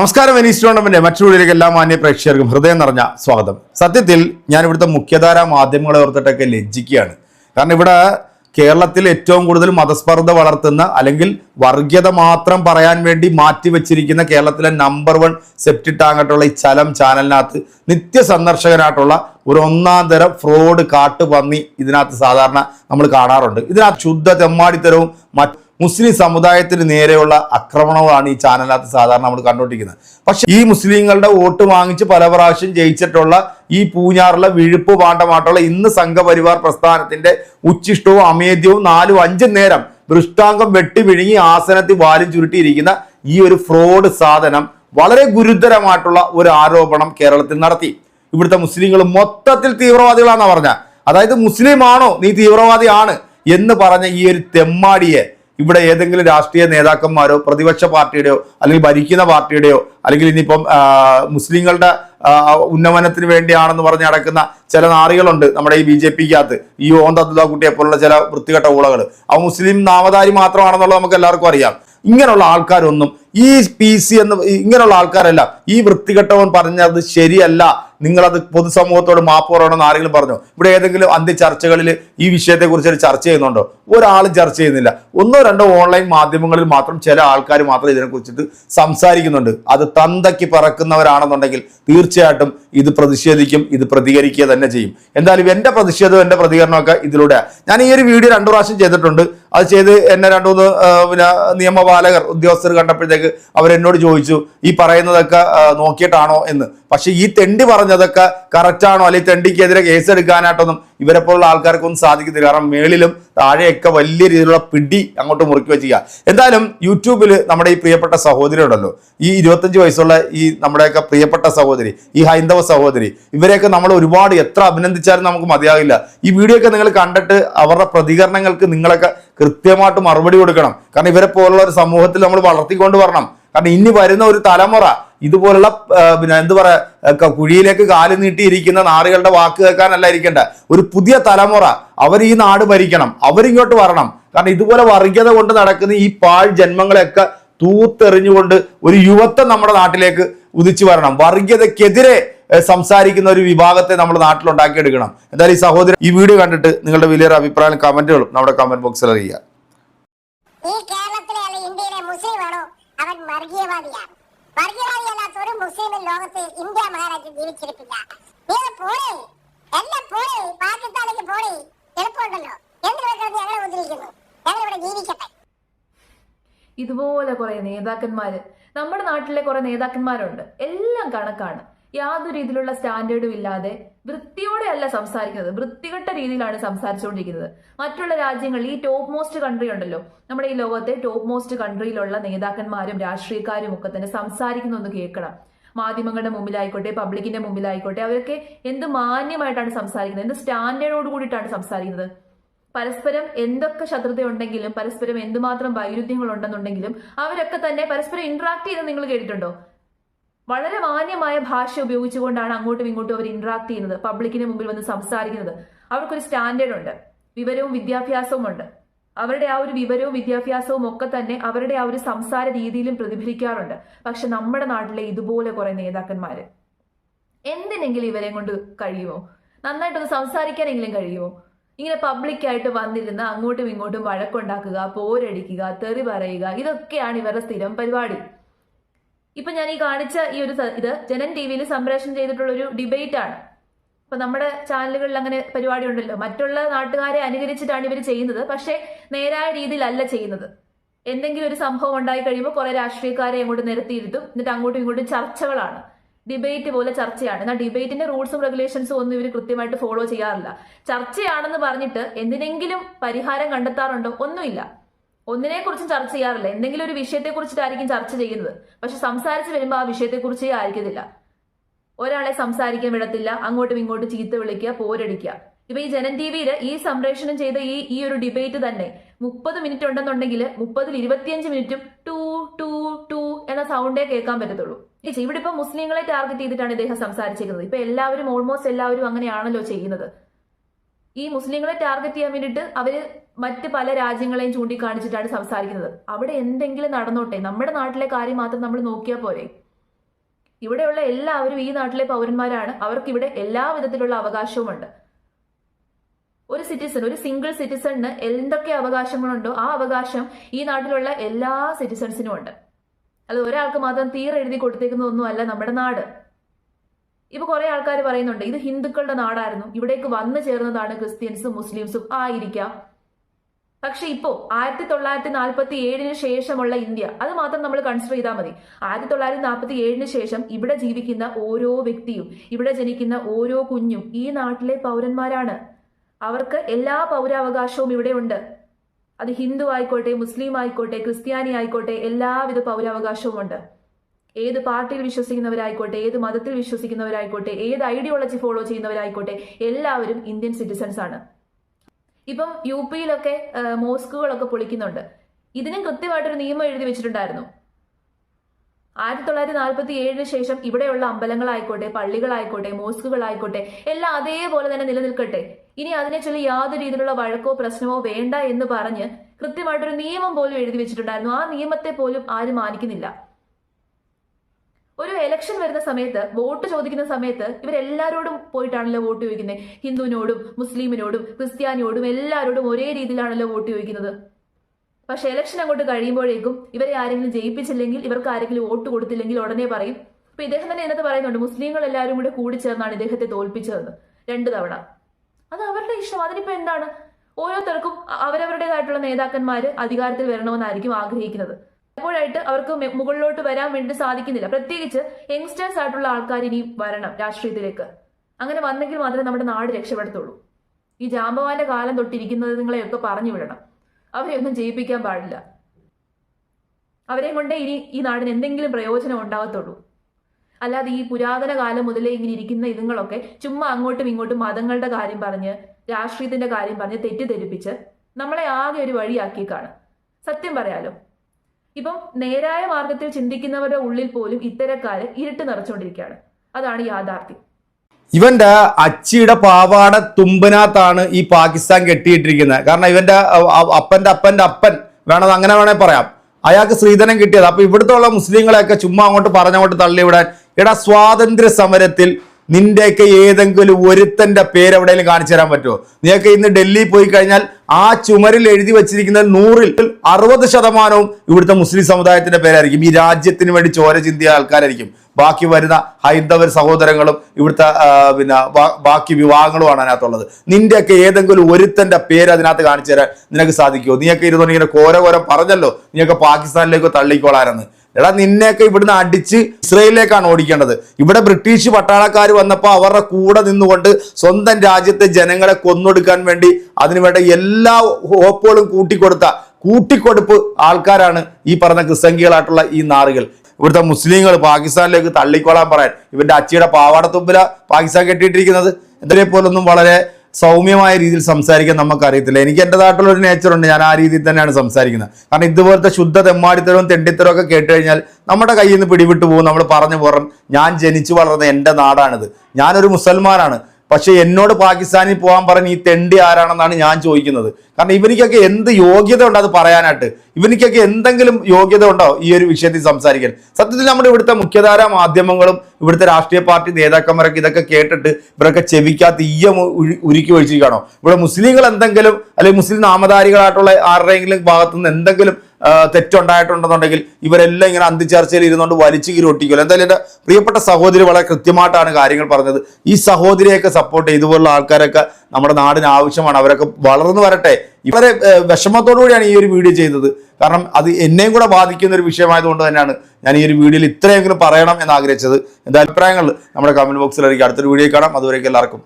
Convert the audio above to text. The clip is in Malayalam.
നമസ്കാരം വെനീസ് ടൂർണമെന്റ് മറ്റൊരു വീഡിയോയിലേക്ക് എല്ലാ മാന്യ പ്രേക്ഷകർക്കും ഹൃദയം നിറഞ്ഞ സ്വാഗതം. സത്യത്തിൽ ഞാൻ ഇവിടുത്തെ മുഖ്യധാര മാധ്യമങ്ങളെ ഓർത്തിട്ടൊക്കെ ലജ്ജിക്കുകയാണ്. കാരണം ഇവിടെ കേരളത്തിൽ ഏറ്റവും കൂടുതൽ മതസ്പർദ്ധ വളർത്തുന്ന അല്ലെങ്കിൽ വർഗീയത മാത്രം പറയാൻ വേണ്ടി മാറ്റിവെച്ചിരിക്കുന്ന കേരളത്തിലെ നമ്പർ വൺ സെപ്റ്റി ടാങ്ങായിട്ടുള്ള ഈ ചലം ചാനലിനകത്ത് നിത്യ സന്ദർശകനായിട്ടുള്ള ഒരു ഒന്നാം തരം ഫ്രോഡ് കാട്ടുപന്നി ഇതിനകത്ത് സാധാരണ നമ്മൾ കാണാറുണ്ട്. ഇതിനകത്ത് ശുദ്ധ തെമ്മാടിത്തരവും മറ്റ് മുസ്ലിം സമുദായത്തിന് നേരെയുള്ള ആക്രമണമാണ് ഈ ചാനലിനകത്ത് സാധാരണ നമ്മൾ കണ്ടുകൊണ്ടിരിക്കുന്നത്. പക്ഷെ ഈ മുസ്ലിങ്ങളുടെ വോട്ട് വാങ്ങിച്ച് പല പ്രാവശ്യം ജയിച്ചിട്ടുള്ള ഈ പൂഞ്ഞാറിലെ വിഴുപ്പ് പാണ്ഡമായിട്ടുള്ള ഇന്ന് സംഘപരിവാർ പ്രസ്ഥാനത്തിന്റെ ഉച്ചിഷ്ടവും അമേദ്യവും നാലും അഞ്ചും നേരം ദൃഷ്ടാംഗം വെട്ടി വിഴുങ്ങി ആസനത്തിൽ വാലും ചുരുട്ടിയിരിക്കുന്ന ഈ ഒരു ഫ്രോഡ് സാധനം വളരെ ഗുരുതരമായിട്ടുള്ള ഒരു ആരോപണം കേരളത്തിൽ നടത്തി. ഇവിടുത്തെ മുസ്ലിങ്ങൾ മൊത്തത്തിൽ തീവ്രവാദികളാണെന്നാണ് പറഞ്ഞ. അതായത് മുസ്ലിം ആണോ നീ തീവ്രവാദിയാണ് എന്ന് പറഞ്ഞ ഈ ഒരു തെമ്മാടിയെ ഇവിടെ ഏതെങ്കിലും രാഷ്ട്രീയ നേതാക്കന്മാരോ പ്രതിപക്ഷ പാർട്ടിയുടെയോ അല്ലെങ്കിൽ ഭരിക്കുന്ന പാർട്ടിയുടെയോ അല്ലെങ്കിൽ ഇനിയിപ്പം മുസ്ലിങ്ങളുടെ ഉന്നമനത്തിന് വേണ്ടിയാണെന്ന് പറഞ്ഞ് നടക്കുന്ന ചില നാറികളുണ്ട് നമ്മുടെ ഈ ബി ജെ പിക്കകത്ത്. ഈ ഓന്ത കുട്ടിയെ പോലുള്ള ചില വൃത്തികെട്ട ഊളകൾ ആ മുസ്ലിം നാമധാരി മാത്രമാണെന്നുള്ളത് നമുക്ക് എല്ലാവർക്കും അറിയാം. ഇങ്ങനെയുള്ള ആൾക്കാരൊന്നും ഈ പി സി എന്ന് ഇങ്ങനെയുള്ള ആൾക്കാരെല്ലാം. ഈ വൃത്തികെട്ടവൻ പറഞ്ഞത് ശരിയല്ല. നിങ്ങളത് പൊതുസമൂഹത്തോട് മാപ്പ് പറയണമെന്ന് ആരെങ്കിലും പറഞ്ഞു? ഇവിടെ ഏതെങ്കിലും അന്ത്യ ചർച്ചകളിൽ ഈ വിഷയത്തെക്കുറിച്ച് ഒരു ചർച്ച ചെയ്യുന്നുണ്ടോ? ഒരാളും ചർച്ച ചെയ്യുന്നില്ല. ഒന്നോ രണ്ടോ ഓൺലൈൻ മാധ്യമങ്ങളിൽ മാത്രം ചില ആൾക്കാർ മാത്രം ഇതിനെക്കുറിച്ചിട്ട് സംസാരിക്കുന്നുണ്ട്. അത് തന്തയ്ക്ക് പറക്കുന്നവരാണെന്നുണ്ടെങ്കിൽ തീർച്ചയായിട്ടും ഇത് പ്രതിഷേധിക്കും ഇത് പ്രതികരിക്കുക തന്നെ ചെയ്യും. എന്തായാലും എന്റെ പ്രതിഷേധവും എന്റെ പ്രതികരണമൊക്കെ ഇതിലൂടെ ഞാൻ ഈ ഒരു വീഡിയോ രണ്ടു പ്രാവശ്യം ചെയ്തിട്ടുണ്ട്. അത് ചെയ്ത് എന്നെ രണ്ടു മൂന്ന് പിന്നെ നിയമപാലകർ ഉദ്യോഗസ്ഥർ കണ്ടപ്പോഴത്തേക്ക് അവരെന്നോട് ചോദിച്ചു ഈ പറയുന്നതൊക്കെ നോക്കിയിട്ടാണോ? എന്ന്. പക്ഷെ ഈ തെണ്ടി പറഞ്ഞതൊക്കെ കറക്റ്റാണോ അല്ലെങ്കിൽ തെണ്ടിക്കെതിരെ കേസ് എടുക്കാനായിട്ടൊന്നും ഇവരെ പോലുള്ള ആൾക്കാർക്കൊന്നും സാധിക്കത്തില്ല കാരണം മേളിലും താഴെയൊക്കെ വലിയ രീതിയിലുള്ള പിടി അങ്ങോട്ട് മുറുക്കി വെച്ചിരിക്കുക എന്തായാലും യൂട്യൂബിൽ നമ്മുടെ ഈ പ്രിയപ്പെട്ട സഹോദരി ഉണ്ടല്ലോ. ഈ ഇരുപത്തഞ്ച് വയസ്സുള്ള ഈ നമ്മുടെയൊക്കെ പ്രിയപ്പെട്ട സഹോദരി ഈ ഹൈന്ദവ സഹോദരി ഇവരെയൊക്കെ നമ്മൾ ഒരുപാട് എത്ര അഭിനന്ദിച്ചാലും നമുക്ക് മതിയാകില്ല. ഈ വീഡിയോ ഒക്കെ നിങ്ങൾ കണ്ടിട്ട് അവരുടെ പ്രതികരണങ്ങൾക്ക് നിങ്ങളൊക്കെ കൃത്യമായിട്ട് മറുപടി കൊടുക്കണം. കാരണം ഇവരെ പോലുള്ള ഒരു സമൂഹത്തിൽ നമ്മൾ വളർത്തിക്കൊണ്ട് വരണം. കാരണം ഇനി വരുന്ന ഒരു തലമുറ ഇതുപോലുള്ള പിന്നെ എന്ത് പറയാ ക- കുഴിയിലേക്ക് കാൽ നീട്ടിയിരിക്കുന്ന നാറുകളുടെ വാക്ക് കേൾക്കാനല്ല ഇരിക്കേണ്ട ഒരു പുതിയ തലമുറ അവർ ഈ നാട് ഭരിക്കണം അവരിങ്ങോട്ട് വരണം. കാരണം ഇതുപോലെ വർഗീയത കൊണ്ട് നടക്കുന്ന ഈ പാഴ് ജന്മങ്ങളെയൊക്കെ തൂത്തെറിഞ്ഞുകൊണ്ട് ഒരു യുവത്വം നമ്മുടെ നാട്ടിലേക്ക് ഉദിച്ചു വരണം. വർഗീയതക്കെതിരെ സംസാരിക്കുന്ന ഒരു വിഭാഗത്തെ നമ്മൾ നാട്ടിൽ ഉണ്ടാക്കിയെടുക്കണം എന്തായാലും ഈ സഹോദരൻ ഈ വീഡിയോ കണ്ടിട്ട് നിങ്ങളുടെ വലിയൊരു അഭിപ്രായം കമന്റുകളും നമ്മുടെ കമന്റ് ബോക്സിൽ അറിയുക വർഗീയവാദിയാണ് വർഗീയവാദിയല്ലാത്തൊരു മുസ്ലിം ലോകത്ത് ഇന്ത്യ മഹാരാജ്യം ജീവിച്ചിരിപ്പില്ല. നീ പോളി എല്ലാം പോണേ പാകിസ്ഥാനിലേക്ക് പോളി എളുപ്പമുണ്ടല്ലോ. വേണ്ടി ഞങ്ങളെ ഉദ്ധരിക്കുന്നു. ഞങ്ങൾ ഇവിടെ ജീവിക്കട്ടെ. ഇതുപോലെ കുറെ നേതാക്കന്മാര് നമ്മുടെ നാട്ടിലെ കുറെ നേതാക്കന്മാരുണ്ട്. എല്ലാം കണക്കാണ്. യാതൊരു രീതിയിലുള്ള സ്റ്റാൻഡേർഡും ഇല്ലാതെ വൃത്തിയോടെ അല്ല സംസാരിക്കുന്നത്. വൃത്തികെട്ട രീതിയിലാണ് സംസാരിച്ചുകൊണ്ടിരിക്കുന്നത്. മറ്റുള്ള രാജ്യങ്ങളിൽ ഈ ടോപ്പ് മോസ്റ്റ് കൺട്രി ഉണ്ടല്ലോ. നമ്മുടെ ഈ ലോകത്തെ ടോപ്പ് മോസ്റ്റ് കൺട്രിയിലുള്ള നേതാക്കന്മാരും രാഷ്ട്രീയക്കാരും ഒക്കെ തന്നെ സംസാരിക്കുന്നൊന്ന് കേൾക്കണം. മാധ്യമങ്ങളുടെ മുമ്പിലായിക്കോട്ടെ പബ്ലിക്കിന്റെ മുമ്പിലായിക്കോട്ടെ അവരൊക്കെ എന്ത് മാന്യമായിട്ടാണ് സംസാരിക്കുന്നത്? എന്ത് സ്റ്റാൻഡേർഡോട് കൂടിയിട്ടാണ് സംസാരിക്കുന്നത്? പരസ്പരം എന്തൊക്കെ ശത്രുതയുണ്ടെങ്കിലും പരസ്പരം എന്തുമാത്രം വൈരുദ്ധ്യങ്ങൾ ഉണ്ടെന്നുണ്ടെങ്കിലും അവരൊക്കെ തന്നെ പരസ്പരം ഇന്ററാക്ട് ചെയ്ത് നിങ്ങൾ കേട്ടിട്ടുണ്ടോ? വളരെ മാന്യമായ ഭാഷ ഉപയോഗിച്ചുകൊണ്ടാണ് അങ്ങോട്ടും ഇങ്ങോട്ടും അവർ ഇന്ററാക്ട് ചെയ്യുന്നത്. പബ്ലിക്കിന് മുമ്പിൽ വന്ന് സംസാരിക്കുന്നത്. അവർക്കൊരു സ്റ്റാൻഡേർഡ് ഉണ്ട്. വിവരവും വിദ്യാഭ്യാസവും ഉണ്ട്. അവരുടെ ആ ഒരു വിവരവും വിദ്യാഭ്യാസവും ഒക്കെ തന്നെ അവരുടെ ആ ഒരു സംസാര രീതിയിലും പ്രതിഫലിക്കാറുണ്ട്. പക്ഷെ നമ്മുടെ നാട്ടിലെ ഇതുപോലെ കുറെ നേതാക്കന്മാര് എന്തിനെങ്കിലും ഇവരെ കൊണ്ട് കഴിയുമോ? നന്നായിട്ടൊന്ന് സംസാരിക്കാനെങ്കിലും കഴിയുമോ? ഇങ്ങനെ പബ്ലിക്കായിട്ട് വന്നിരുന്ന് അങ്ങോട്ടും ഇങ്ങോട്ടും വഴക്കുണ്ടാക്കുക പോരടിക്കുക തെറി പറയുക ഇതൊക്കെയാണ് ഇവരുടെ സ്ഥിരം പരിപാടി. ഇപ്പൊ ഞാൻ ഈ കാണിച്ച ഈ ഒരു ഇത് ജനൻ ടി വിയിൽ സംപ്രേഷണം ചെയ്തിട്ടുള്ള ഒരു ഡിബേറ്റ് ആണ്. ഇപ്പൊ നമ്മുടെ ചാനലുകളിൽ അങ്ങനെ പരിപാടി ഉണ്ടല്ലോ. മറ്റുള്ള നാട്ടുകാരെ അനുകരിച്ചിട്ടാണ് ഇവർ ചെയ്യുന്നത്. പക്ഷേ നേരായ രീതിയിലല്ല ചെയ്യുന്നത്. എന്തെങ്കിലും ഒരു സംഭവം ഉണ്ടായി കഴിയുമ്പോൾ കുറെ രാഷ്ട്രീയക്കാരെ അങ്ങോട്ട് നിരത്തിയിരുത്തും. എന്നിട്ട് അങ്ങോട്ടും ഇങ്ങോട്ടും ചർച്ചകളാണ്. ഡിബേറ്റ് പോലെ ചർച്ചയാണ്. എന്നാൽ ഡിബേറ്റിന്റെ റൂൾസും റെഗുലേഷൻസും ഒന്നും ഇവർ കൃത്യമായിട്ട് ഫോളോ ചെയ്യാറില്ല. ചർച്ചയാണെന്ന് പറഞ്ഞിട്ട് എന്തിനെങ്കിലും പരിഹാരം കണ്ടെത്താറുണ്ടോ? ഒന്നുമില്ല. ഒന്നിനെ കുറിച്ചും ചർച്ച ചെയ്യാറില്ല. എന്തെങ്കിലും ഒരു വിഷയത്തെ കുറിച്ചിട്ടായിരിക്കും ചർച്ച ചെയ്യുന്നത്. പക്ഷെ സംസാരിച്ച് വരുമ്പോൾ ആ വിഷയത്തെക്കുറിച്ചേ ആയിരിക്കത്തില്ല. ഒരാളെ സംസാരിക്കാൻ വിടത്തില്ല അങ്ങോട്ടും ഇങ്ങോട്ടും ചീത്ത വിളിക്കുക പോരടിക്കുക. ഇപ്പൊ ഈ ജനൻ ടി ഈ സംപ്രേഷണം ചെയ്ത ഈ ഈ ഒരു ഡിബേറ്റ് തന്നെ മുപ്പത് മിനിറ്റ് ഉണ്ടെന്നുണ്ടെങ്കിൽ മുപ്പതിൽ ഇരുപത്തിയഞ്ച് മിനിറ്റും ടു ടു ടു എന്ന സൗണ്ടേ കേൾക്കാൻ പറ്റത്തുള്ളൂ. ഇവിടെ ഇപ്പൊ മുസ്ലിങ്ങളെ ടാർഗറ്റ് ചെയ്തിട്ടാണ് ഇദ്ദേഹം സംസാരിച്ചിരിക്കുന്നത്. ഇപ്പൊ എല്ലാവരും ഓൾമോസ്റ്റ് എല്ലാവരും അങ്ങനെയാണല്ലോ ചെയ്യുന്നത്. ഈ മുസ്ലിങ്ങളെ ടാർഗറ്റ് ചെയ്യാൻ വേണ്ടിയിട്ട് അവർ മറ്റ് പല രാജ്യങ്ങളെയും ചൂണ്ടിക്കാണിച്ചിട്ടാണ് സംസാരിക്കുന്നത്. അവിടെ എന്തെങ്കിലും നടന്നോട്ടെ? നമ്മുടെ നാട്ടിലെ കാര്യം മാത്രം നമ്മൾ നോക്കിയാൽ പോരെ? ഇവിടെയുള്ള എല്ലാവരും ഈ നാട്ടിലെ പൗരന്മാരാണ്. അവർക്ക് ഇവിടെ എല്ലാ വിധത്തിലുള്ള അവകാശവുമുണ്ട്. ഒരു സിറ്റിസൺ ഒരു സിംഗിൾ സിറ്റിസണിന് എന്തൊക്കെ അവകാശങ്ങളുണ്ടോ ആ അവകാശം ഈ നാട്ടിലുള്ള എല്ലാ സിറ്റിസൺസിനും ഉണ്ട്. അത് ഒരാൾക്ക് മാത്രം തീരെഴുതി കൊടുത്തേക്കുന്നതൊന്നുമല്ല നമ്മുടെ നാട്. ഇപ്പൊ കുറെ ആൾക്കാർ പറയുന്നുണ്ട് ഇത് ഹിന്ദുക്കളുടെ നാടായിരുന്നു. ഇവിടേക്ക് വന്നു ചേർന്നതാണ് ക്രിസ്ത്യൻസും മുസ്ലിംസും ആയിരിക്കാം. പക്ഷെ ഇപ്പോ ആയിരത്തി തൊള്ളായിരത്തി നാൽപ്പത്തി ഏഴിന് ശേഷമുള്ള ഇന്ത്യ അത് മാത്രം നമ്മൾ കൺസിഡർ ചെയ്താൽ മതി. ആയിരത്തി തൊള്ളായിരത്തി നാൽപ്പത്തി ഏഴിന് ശേഷം ഇവിടെ ജീവിക്കുന്ന ഓരോ വ്യക്തിയും ഇവിടെ ജനിക്കുന്ന ഓരോ കുഞ്ഞും ഈ നാട്ടിലെ പൗരന്മാരാണ്. അവർക്ക് എല്ലാ പൗരാവകാശവും ഇവിടെ ഉണ്ട്. അത് ഹിന്ദു ആയിക്കോട്ടെ മുസ്ലിം ആയിക്കോട്ടെ ക്രിസ്ത്യാനി ആയിക്കോട്ടെ എല്ലാവിധ പൗരാവകാശവും ഉണ്ട്. ഏത് പാർട്ടിയിൽ വിശ്വസിക്കുന്നവരായിക്കോട്ടെ ഏത് മതത്തിൽ വിശ്വസിക്കുന്നവരായിക്കോട്ടെ ഏത് ഐഡിയോളജി ഫോളോ ചെയ്യുന്നവരായിക്കോട്ടെ എല്ലാവരും ഇന്ത്യൻ സിറ്റിസൺസ് ആണ്. ഇപ്പം യു പിയിലൊക്കെ മോസ്കുകളൊക്കെ പൊളിക്കുന്നുണ്ട്. ഇതിനും കൃത്യമായിട്ടൊരു നിയമം എഴുതി വെച്ചിട്ടുണ്ടായിരുന്നു. ആയിരത്തി തൊള്ളായിരത്തി നാൽപ്പത്തി ഏഴിന് ശേഷം ഇവിടെയുള്ള അമ്പലങ്ങളായിക്കോട്ടെ പള്ളികളായിക്കോട്ടെ മോസ്കുകളായിക്കോട്ടെ എല്ലാം അതേപോലെ തന്നെ നിലനിൽക്കട്ടെ. ഇനി അതിനെ ചൊല്ലി യാതൊരു രീതിയിലുള്ള വഴക്കോ പ്രശ്നമോ വേണ്ട എന്ന് പറഞ്ഞ് കൃത്യമായിട്ടൊരു നിയമം പോലും എഴുതി വെച്ചിട്ടുണ്ടായിരുന്നു. ആ നിയമത്തെ പോലും ആരും മാനിക്കുന്നില്ല. ഒരു എലക്ഷൻ വരുന്ന സമയത്ത് വോട്ട് ചോദിക്കുന്ന സമയത്ത് ഇവരെല്ലാരോടും പോയിട്ടാണല്ലോ വോട്ട് ചോദിക്കുന്നത് ഹിന്ദുവിനോടും മുസ്ലിമിനോടും ക്രിസ്ത്യാനിയോടും എല്ലാവരോടും ഒരേ രീതിയിലാണല്ലോ വോട്ട് ചോദിക്കുന്നത്. പക്ഷെ എലക്ഷൻ അങ്ങോട്ട് കഴിയുമ്പോഴേക്കും ഇവരെ ആരെങ്കിലും ജയിപ്പിച്ചില്ലെങ്കിൽ ഇവർക്ക് ആരെങ്കിലും വോട്ട് കൊടുത്തില്ലെങ്കിൽ ഉടനെ പറയും. ഇപ്പൊ ഇദ്ദേഹം തന്നെ എന്നത് പറയുന്നുണ്ട് മുസ്ലിങ്ങൾ എല്ലാവരും കൂടെ കൂടി ചേർന്നാണ് ഇദ്ദേഹത്തെ തോൽപ്പിച്ചതെന്ന്. രണ്ടു തവണ. അത് അവരുടെ ഇഷ്ടം. അതിനിപ്പോ എന്താണ്? ഓരോരുത്തർക്കും അവരവരുടേതായിട്ടുള്ള നേതാക്കന്മാര് അധികാരത്തിൽ വരണമെന്നായിരിക്കും ആഗ്രഹിക്കുന്നത്. പലപ്പോഴായിട്ട് അവർക്ക് മുകളിലോട്ട് വരാൻ വേണ്ടി സാധിക്കുന്നില്ല. പ്രത്യേകിച്ച് യങ്സ്റ്റേഴ്സ് ആയിട്ടുള്ള ആൾക്കാർ ഇനി വരണം രാഷ്ട്രീയത്തിലേക്ക്. അങ്ങനെ വന്നെങ്കിൽ മാത്രമേ നമ്മുടെ നാട് രക്ഷപ്പെടുത്തുള്ളൂ. ഈ ജാമ്പവാന്റെ കാലം തൊട്ടിരിക്കുന്നത് നിങ്ങളെയൊക്കെ പറഞ്ഞു വിടണം. അവരെയൊന്നും ജയിപ്പിക്കാൻ പാടില്ല. അവരെയും കൊണ്ടേ ഇനി ഈ നാടിന് എന്തെങ്കിലും പ്രയോജനം ഉണ്ടാകത്തുള്ളൂ. അല്ലാതെ ഈ പുരാതന കാലം മുതലേ ഇങ്ങനെ ഇരിക്കുന്ന ഇതുങ്ങളൊക്കെ ചുമ്മാ അങ്ങോട്ടും ഇങ്ങോട്ടും മതങ്ങളുടെ കാര്യം പറഞ്ഞ് രാഷ്ട്രീയത്തിന്റെ കാര്യം പറഞ്ഞ് തെറ്റിദ്ധരിപ്പിച്ച് നമ്മളെ ആകെ ഒരു വഴിയാക്കിയേക്കാണ്. സത്യം പറയാലോ ഇപ്പം നേരായ മാർഗത്തിൽ ചിന്തിക്കുന്നവരുടെ ഉള്ളിൽ പോലും ഇത്തരക്കാര് ഇരുട്ട് നിറച്ചുകൊണ്ടിരിക്കുകയാണ്. അതാണ് യാഥാർത്ഥ്യം. ഇവന്റെ അച്ചിയുടെ പാവാട തുമ്പനകത്താണ് ഈ പാകിസ്ഥാൻ കെട്ടിയിട്ടിരിക്കുന്നത്. കാരണം ഇവന്റെ അപ്പന്റെ അപ്പന്റെ അപ്പൻ വേണത് അങ്ങനെ വേണേ പറയാം. അയാൾക്ക് സ്ത്രീധനം കിട്ടിയത്. അപ്പൊ ഇവിടുത്തെ മുസ്ലിങ്ങളെയൊക്കെ ചുമ്മാ അങ്ങോട്ട് പറഞ്ഞങ്ങോട്ട് തള്ളിവിടാൻ. എടാ സ്വാതന്ത്ര്യ സമരത്തിൽ നിന്റെയൊക്കെ ഏതെങ്കിലും ഒരുത്തന്റെ പേര് എവിടെയെങ്കിലും കാണിച്ചു തരാൻ പറ്റുമോ? നീയൊക്കെ ഇന്ന് ഡൽഹി പോയി കഴിഞ്ഞാൽ ആ ചുമരിൽ എഴുതി വെച്ചിരിക്കുന്ന നൂറിൽ അറുപത് ശതമാനവും ഇവിടുത്തെ മുസ്ലിം സമുദായത്തിന്റെ പേരായിരിക്കും. ഈ രാജ്യത്തിന് വേണ്ടി ചോര ചിന്തിയ ആൾക്കാരായിരിക്കും. ബാക്കി വരുന്ന ഹൈന്ദവർ സഹോദരങ്ങളും ഇവിടുത്തെ പിന്നെ ബാക്കി വിവാഹങ്ങളുമാണ് അതിനകത്തുള്ളത്. നിന്റെയൊക്കെ ഏതെങ്കിലും ഒരുത്തന്റെ പേര് അതിനകത്ത് കാണിച്ചു തരാൻ നിനക്ക് സാധിക്കുമോ? നീയൊക്കെ ഇരുന്നോണ്ട് ഇങ്ങനെ കോര പറഞ്ഞല്ലോ. നീയൊക്കെ പാകിസ്ഥാനിലേക്ക് തള്ളിക്കോളാരെന്ന് എടാ നിന്നെയൊക്കെ ഇവിടുന്ന് അടിച്ച് ഇസ്രയേലിലേക്കാണ് ഓടിക്കേണ്ടത്. ഇവിടെ ബ്രിട്ടീഷ് പട്ടാളക്കാർ വന്നപ്പോൾ അവരുടെ കൂടെ നിന്നുകൊണ്ട് സ്വന്തം രാജ്യത്തെ ജനങ്ങളെ കൊന്നൊടുക്കാൻ വേണ്ടി അതിനുവേണ്ട എല്ലാ ഹോപ്പുകളും കൂട്ടിക്കൊടുത്ത കൂട്ടിക്കൊടുപ്പ് ആൾക്കാരാണ് ഈ പറഞ്ഞ ക്രിസ്തങ്കികളായിട്ടുള്ള ഈ നാറുകൾ. ഇവിടുത്തെ മുസ്ലിങ്ങൾ പാകിസ്ഥാനിലേക്ക് തള്ളിക്കൊള്ളാൻ പറയാൻ ഇവന്റെ അച്ചിയുടെ പാവാടത്തുമ്പില പാകിസ്ഥാൻ കെട്ടിയിട്ടിരിക്കുന്നത്. ഇതിനെ പോലൊന്നും വളരെ സൗമ്യമായ രീതിയിൽ സംസാരിക്കാൻ നമുക്കറിയത്തില്ല. എനിക്ക് എന്റെതായിട്ടുള്ള ഒരു നേച്ചർ ഉണ്ട്. ഞാൻ ആ രീതിയിൽ തന്നെയാണ് സംസാരിക്കുന്നത്. കാരണം ഇതുപോലത്തെ ശുദ്ധ തെമ്മാടിത്തരവും തെണ്ടിത്തരവും ഒക്കെ കേട്ട് കഴിഞ്ഞാൽ നമ്മുടെ കയ്യിൽ നിന്ന് പിടിവിട്ട് പോകും. നമ്മൾ പറഞ്ഞു പോകും ഞാൻ ജനിച്ചു വളർന്ന എന്റെ നാടാണിത്. ഞാനൊരു മുസൽമാനാണ്. പക്ഷെ എന്നോട് പാകിസ്ഥാനിൽ പോകാൻ പറഞ്ഞ് ഈ തെണ്ടി ആരാണെന്നാണ് ഞാൻ ചോദിക്കുന്നത്. കാരണം ഇവനിക്കൊക്കെ എന്ത് യോഗ്യത ഉണ്ടോ അത് പറയാനായിട്ട്? ഇവനിക്കൊക്കെ എന്തെങ്കിലും യോഗ്യത ഉണ്ടോ ഈ ഒരു വിഷയത്തിൽ സംസാരിക്കാൻ? സത്യത്തിൽ നമ്മുടെ ഇവിടുത്തെ മുഖ്യധാര മാധ്യമങ്ങളും ഇവിടുത്തെ രാഷ്ട്രീയ പാർട്ടി നേതാക്കന്മാരൊക്കെ ഇതൊക്കെ കേട്ടിട്ട് ഇവരൊക്കെ ചെവിക്കാത്ത ഈയം ഉരുക്കി ഒഴിച്ചിരിക്കണോ ഇവിടെ മുസ്ലിങ്ങൾ എന്തെങ്കിലും അല്ലെങ്കിൽ മുസ്ലിം നാമധാരികളായിട്ടുള്ള ആരുടെയെങ്കിലും ഭാഗത്തുനിന്ന് എന്തെങ്കിലും തെറ്റുണ്ടായിട്ടുണ്ടെന്നുണ്ടെങ്കിൽ ഇവരെല്ലാം ഇങ്ങനെ അന്തിച്ചർച്ചയിൽ ഇരുന്നുകൊണ്ട് വലിച്ചു കീറി ഒട്ടിക്കുമല്ലോ എന്തായാലും എന്റെ പ്രിയപ്പെട്ട സഹോദരി വളരെ കൃത്യമായിട്ടാണ് കാര്യങ്ങൾ പറഞ്ഞത്. ഈ സഹോദരിയൊക്കെ സപ്പോർട്ട് ഇതുപോലുള്ള ആൾക്കാരൊക്കെ നമ്മുടെ നാടിന് ആവശ്യമാണ്. അവരൊക്കെ വളർന്നു വരട്ടെ. വളരെ വിഷമത്തോടുകൂടിയാണ് കൂടിയാണ് ഈ ഒരു വീഡിയോ ചെയ്തത്. കാരണം അത് എന്നെയും കൂടെ ബാധിക്കുന്ന ഒരു വിഷയമായതുകൊണ്ട് തന്നെയാണ് ഞാൻ ഈ ഒരു വീഡിയോയിൽ ഇത്രയെങ്കിലും പറയണം എന്ന് ആഗ്രഹിച്ചത് എന്റെ അഭിപ്രായങ്ങൾ നമ്മുടെ കമന്റ് ബോക്സിൽ അടുത്തൊരു വീഡിയോ കാണാം. അതുവരേക്കും എല്ലാവർക്കും.